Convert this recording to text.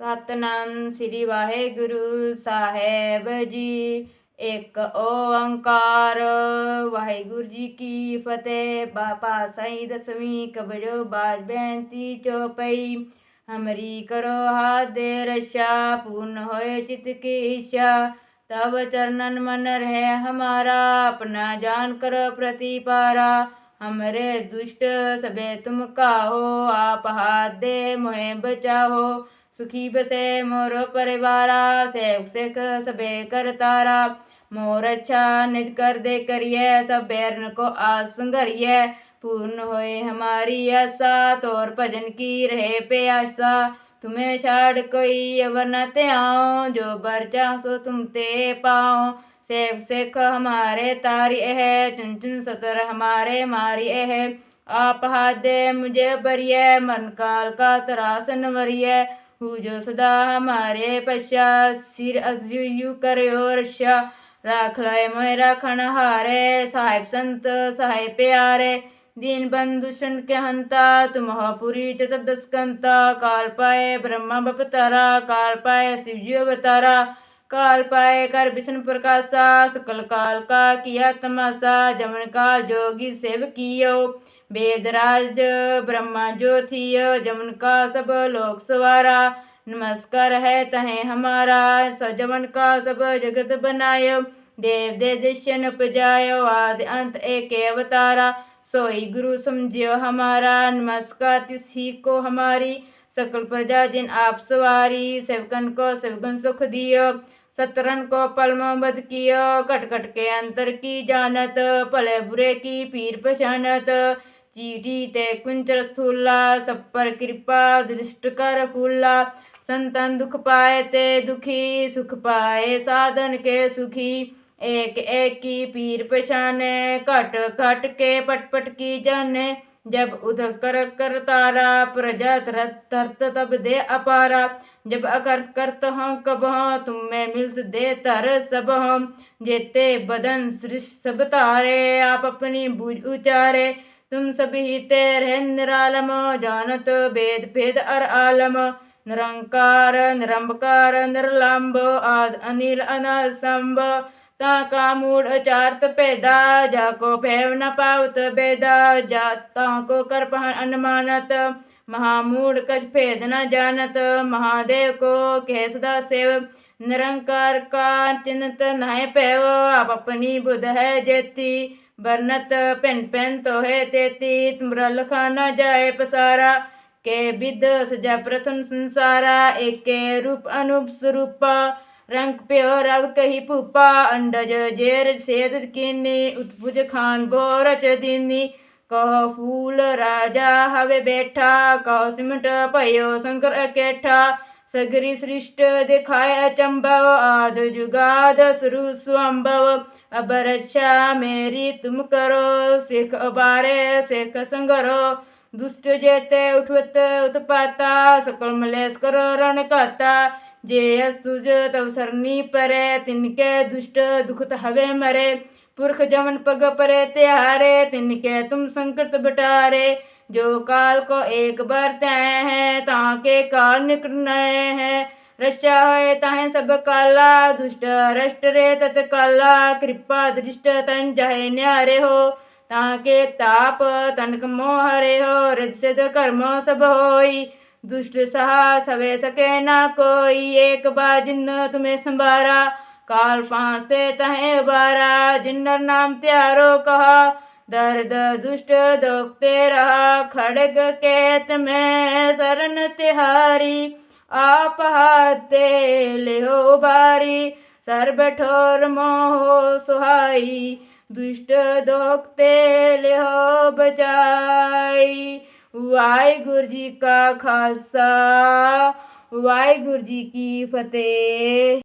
ਸਤਨਾਮ ਸ੍ਰੀ ਵਾਹਿਗੁਰੂ ਸਾਹਿਬ ਜੀ ਇੱਕ ਓੰਕਾਰ ਵਾਹਿਗੁਰੂ ਜੀ ਕੀ ਫਤਿਹ ਬਾਪਾ ਸਾਈ ਦਸਵੀਂ ਕਬਜੋ ਬਾਜ ਬੈਂਤੀ ਚੋਪਈ ਹਮਰੀ ਕਰੋ ਹਾਥ ਦੇ ਰਸ਼ਾ ਪੂਰਨ ਹੋਏ ਚਿਤ ਕੀ ਇੱਛਾ तब चरणन मन रहे हमारा अपना जान कर प्रतिपारा हमरे दुष्ट सबे तुम काहो आप हाथ दे मोहे बचाहो सुखी बसे मोर परिवारा, सेवक सिख सबे कर तारा। मोर अच्छा निज कर दे करिए, सब बैरन को आस पूर्ण होए हमारी आशा, तोर भजन की रहे प्यासा। तुम्हें छाड़ कोई अवर न ते आओ जो बर सो तुम ते पाओ सेवक सिख हमारे तारी है चुन चुन सतर हमारे मारी है आप हाथ दे मुझे बरिए मन काल का तरासन वरिए हु जो सदा हमारे पश्चात सिर अजयु करो रक्षा राख लाए मोह राखण हारे साहिब संत साहिब प्यारे दीन बंधु सुन के हंता तुम हो पुरी चतुर्दश कंता काल पाए ब्रह्मा बपतारा काल पाए शिवजी अवतारा काल पाए कर विष्णु प्रकाशा सकल काल का किया तमाशा जमन काल जोगी सेव कियो वेदराज ब्रह्मा ज्योति जमन का सब लोक सवारा। नमस्कार है तहे हमारा, सजमन का सब जगत बनायो। देव दे दर्शन उपजायो, आदि अंत एक अवतारा। सोई गुरु समझियो हमारा, नमस्कार तिस ही को हमारी। सकल प्रजा जिन आप सवारी, सेवकन को सेवकन सुख दियो। सतरन को पलमो बद कियो। कट कट के अंतर की जानत भले बुरे की पीर पहचानत। चीटी ते कुंचर स्थूला सब पर कृपा दृष्ट कर फूला। संतन दुख पाए ते दुखी, सुख पाए साधन के सुखी। एक एक की पीर पशाने घट घट के पट पट की जाने। जब उधर कर कर तारा, प्रजा तरत तब दे अपारा। जब अकर करत हूँ कब हूँ, तुम में मिलत दे तर सब हम जेते बदन सृष्ट सब तारे, आप अपनी बुझ उचारे। तुम सभी तेरे निरालम जानत भेद भेद अर आलम निरंकार निरंबकार निर्लंब आद अनिल अनसंभ ता का मूड अचारत पैदा जाको भैव न पावत बेदा जाता को कर पहन अनुमानत महामूड कछ भेद न जानत महादेव को कह सदा सेव निरंकार का चिन्हत नह पैव, आप अपनी बुध है जेती। बरनत पेन पेन तो है तेती, तुमरा लखा न जाए पसारा। के विद सजा प्रथम संसारा, एक के रूप अनुप स्वरूपा रंग प्यो रव कही पुपा, अंडज जेर सेद कीनी। उत्पुज खान बोरच दीनी कहो फूल राजा हवे बैठा, कहो सिमट पयो शंकर अकेठा। ਸਗਰੀ ਸ੍ਰਿਸ਼ਟ ਦਿਖਾਇ ਅਚੰਭਵ ਆਦ ਜੁਗਾਦ ਸੁਰੂ ਸੁਅੰਭਵ ਅਬ ਰਛਾ ਮੇਰੀ ਤੁਮ ਕਰੋ, ਸਿਖ ਅਬਾਰੇ ਸਿਖ ਸੰਗਰੋ। ਦੁਸ਼ਟ ਜੇਤੇ ਉਠਵਤ ਉਤਪਾਤਾ, ਸਕਲ ਮਲੇਸ ਕਰੋ ਰਣ ਕਾਤਾ ਜੇ ਅਸ ਤੁਜ ਤਵ ਸਰਨੀ ਪਰੇ, ਤਿਨ ਕੇ ਦੁਸ਼ਟ ਦੁਖਤ ਹਵੇ ਮਰੇ। ਪੁਰਖ ਜਮਨ ਪਗ ਪਰੇ, ਤਿਹਾਰੇ, ਤਿਨ ਕੇ ਤੁਮ ਸੰਕਟ ਸਬਟਾਰੇ जो काल को एक बार तय है, ताके काल निकट नए है। रक्षा होए ताहे सब काला, दुष्ट, रष्ट रे तत काला कृपा, दृष्ट तन जाहे न्यारे हो। ताके ताप, तनक मोह हरे हो से कर्मो सब होई। दुष्ट सहा सवे सके ना कोई, एक बार जिन्न तुम्हें संभारा। काल फांसते तहे बारा जिन्नर नाम त्यारो कहा। दर्द दुष्ट दोखते रहा खड़ग केत में शरण तिहारी आप हाथे ले हो बारी सर्व ठोर मोह सुहाई दुष्ट दोखते ले हो बचाई ਵਾਹਿਗੁਰੂ ਜੀ ਕਾ ਖਾਲਸਾ ਵਾਹਿਗੁਰੂ ਜੀ ਕੀ ਫਤਿਹ